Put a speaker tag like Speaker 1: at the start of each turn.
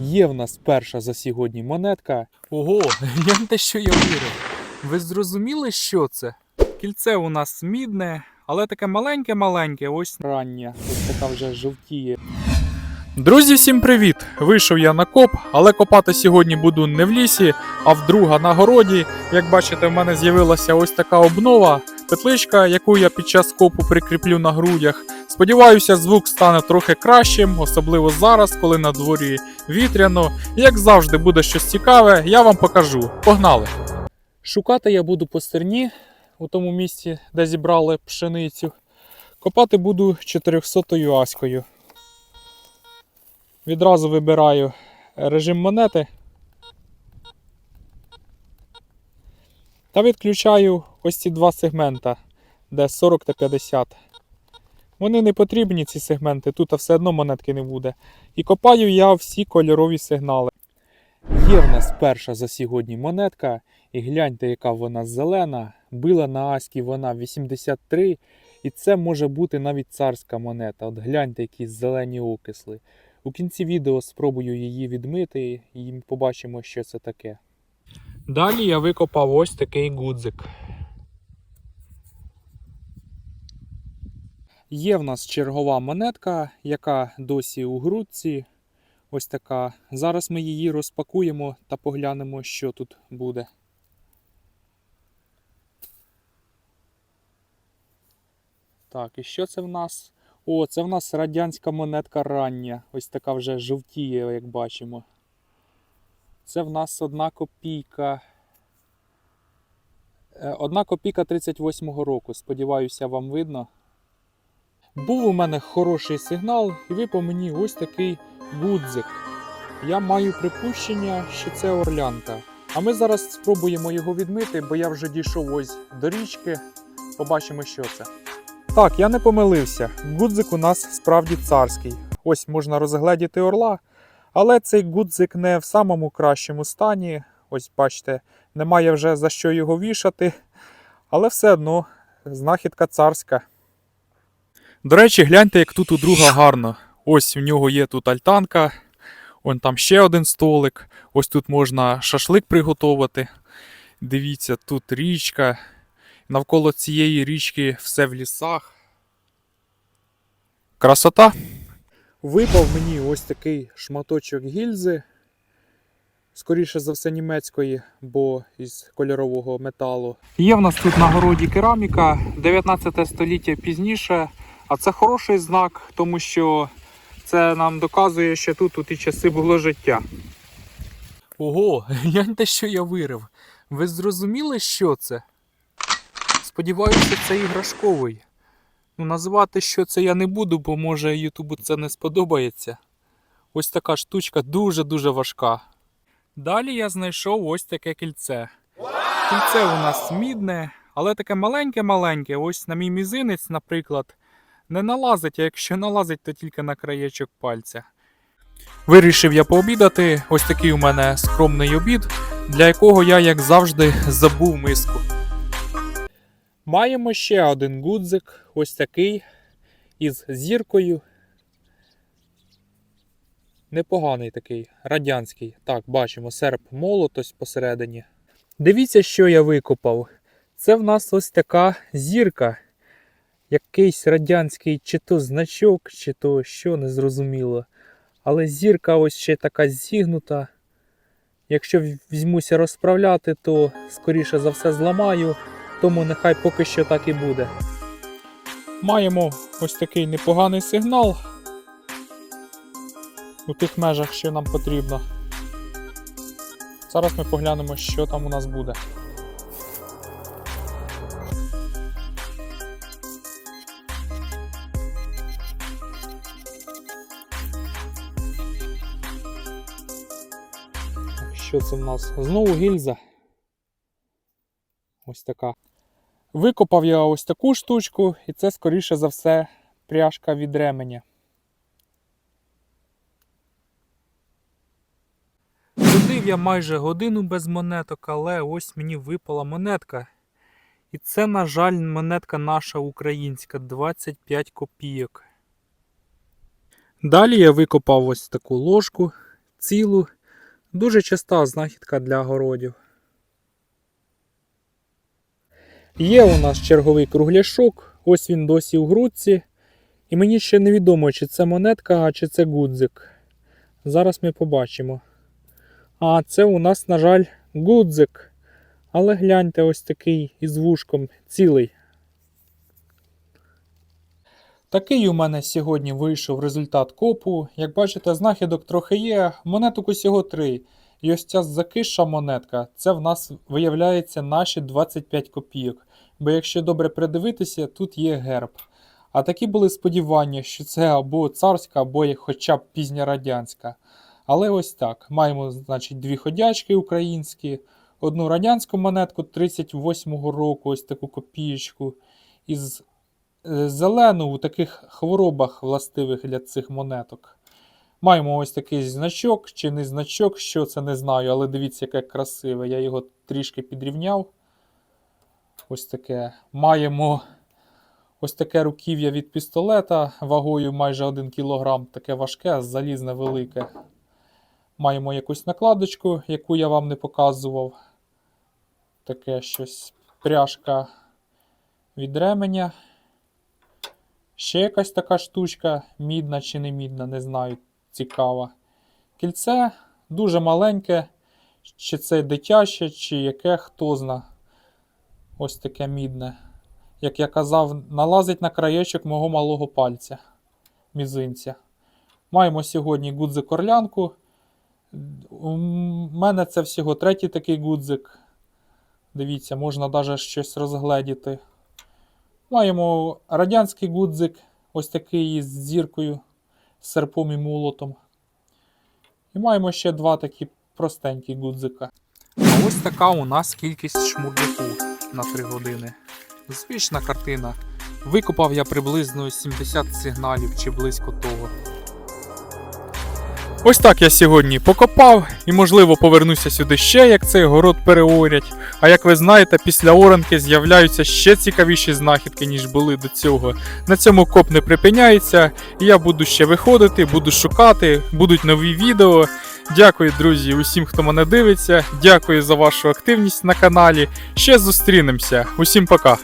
Speaker 1: Є в нас перша за сьогодні монетка. Ого, гляньте, що я вирив. Ви зрозуміли, що це? Кільце у нас мідне, але таке маленьке-маленьке, ось раннє. Ось така вже жовтіє. Друзі, всім привіт! Вийшов я на коп, але копати сьогодні буду не в лісі, а в друга на городі. Як бачите, в мене з'явилася ось така обнова, петличка, яку я під час копу прикріплю на грудях. Сподіваюся, звук стане трохи кращим, особливо зараз, коли на дворі вітряно. Як завжди буде щось цікаве, я вам покажу. Погнали! Шукати я буду по стерні, у тому місці, де зібрали пшеницю. Копати буду 400 аською. Відразу вибираю режим монети. Та відключаю ось ці два сегмента, де 40 та 50. Вони не потрібні, ці сегменти, тут все одно монетки не буде. І копаю я всі кольорові сигнали. Є в нас перша за сьогодні монетка, і гляньте, яка вона зелена. Била на Аські вона 83, і це може бути навіть царська монета. От гляньте, які зелені окисли. У кінці відео спробую її відмити і побачимо, що це таке. Далі я викопав ось такий гудзик. Є в нас чергова монетка, яка досі у грудці. Ось така. Зараз ми її розпакуємо та поглянемо, що тут буде. Так, і що це в нас? О, це в нас радянська монетка рання. Ось така вже жовтіє, як бачимо. Це в нас одна копійка. Е, Одна копійка 38-го року. Сподіваюся, вам видно. Був у мене хороший сигнал, і випав мені ось такий гудзик. Я маю припущення, що це орлянка. А ми зараз спробуємо його відмити, бо я вже дійшов ось до річки. Побачимо, що це. Так, я не помилився. Гудзик у нас справді царський. Ось можна розгледіти орла. Але цей гудзик не в самому кращому стані. Ось бачите, немає вже за що його вішати. Але все одно знахідка царська. До речі, гляньте, як тут у друга гарно. Ось у нього є тут альтанка, он там ще один столик. Ось тут можна шашлик приготувати. Дивіться, тут річка. Навколо цієї річки все в лісах. Красота. Випав мені ось такий шматочок гільзи. Скоріше за все німецької, бо із кольорового металу. Є в нас тут на городі кераміка, 19 століття пізніше. А це хороший знак, тому що це нам доказує, що тут у ті часи було життя. Ого, гляньте, що я вирив. Ви зрозуміли, що це? Сподіваюся, це іграшковий. Ну, називати що це я не буду, бо може Ютубу це не сподобається. Ось така штучка дуже-дуже важка. Далі я знайшов ось таке кільце. Кільце у нас мідне, але таке маленьке-маленьке. Ось на мій мізинець, наприклад, не налазить, а якщо налазить, то тільки на краєчок пальця. Вирішив я пообідати. Ось такий у мене скромний обід, для якого я, як завжди, забув миску. Маємо ще один гудзик, ось такий, із зіркою. Непоганий такий, радянський. Так, бачимо, серп молот ось посередині. Дивіться, що я викопав. Це в нас ось така зірка. Якийсь радянський чи то значок, чи то що, не зрозуміло. Але зірка ось ще така зігнута. Якщо візьмуся розправляти, то скоріше за все зламаю, тому нехай поки що так і буде. Маємо ось такий непоганий сигнал у тих межах, що нам потрібно. Зараз ми поглянемо, що там у нас буде. Що це в нас? Знову гільза. Ось така. Викопав я ось таку штучку, і це, скоріше за все, пряжка від ременя. Ходив я майже годину без монеток, але ось мені випала монетка. І це, на жаль, монетка наша українська 25 копійок. Далі я викопав ось таку ложку цілу. Дуже часта знахідка для городів. Є у нас черговий кругляшок, ось він досі у грудці. І мені ще невідомо, чи це монетка, чи це гудзик. Зараз ми побачимо. А це у нас, на жаль, гудзик. Але гляньте, ось такий із вушком цілий. Такий у мене сьогодні вийшов результат копу. Як бачите, знахідок трохи є, монеток усього три. І ось ця закиша монетка, це в нас виявляється наші 25 копійок. Бо якщо добре придивитися, тут є герб. А такі були сподівання, що це або царська, або хоча б пізньорадянська. Але ось так. Маємо, значить, дві ходячки українські, одну радянську монетку 38-го року, ось таку копієчку, із зелену у таких хворобах властивих для цих монеток. Маємо ось такий значок чи не значок, що це не знаю, але дивіться, яке красиве. Я його трішки підрівняв. Ось таке. Маємо ось таке руків'я від пістолета вагою майже 1 кг, таке важке, залізне велике. Маємо якусь накладочку, яку я вам не показував. Таке щось пряжка від ременя. Ще якась така штучка, мідна чи не мідна, не знаю, цікава. Кільце дуже маленьке, чи це дитяче, чи яке, хто зна. Ось таке мідне. Як я казав, налазить на краєчок мого малого пальця, мізинця. Маємо сьогодні гудзик орлянку. У мене це всього третій такий гудзик. Дивіться, можна навіть щось розгледіти. Маємо радянський гудзик, ось такий із зіркою, з серпом і молотом. І маємо ще два такі простенькі гудзика. А ось така у нас кількість шмурдяку на 3 години. Звична картина. Викопав я приблизно 70 сигналів чи близько того. Ось так я сьогодні покопав і, можливо, повернуся сюди ще, як цей город переорять. А як ви знаєте, після оранки з'являються ще цікавіші знахідки, ніж були до цього. На цьому коп не припиняється, і я буду ще виходити, буду шукати, будуть нові відео. Дякую, друзі, усім, хто мене дивиться. Дякую за вашу активність на каналі. Ще зустрінемося. Усім пока.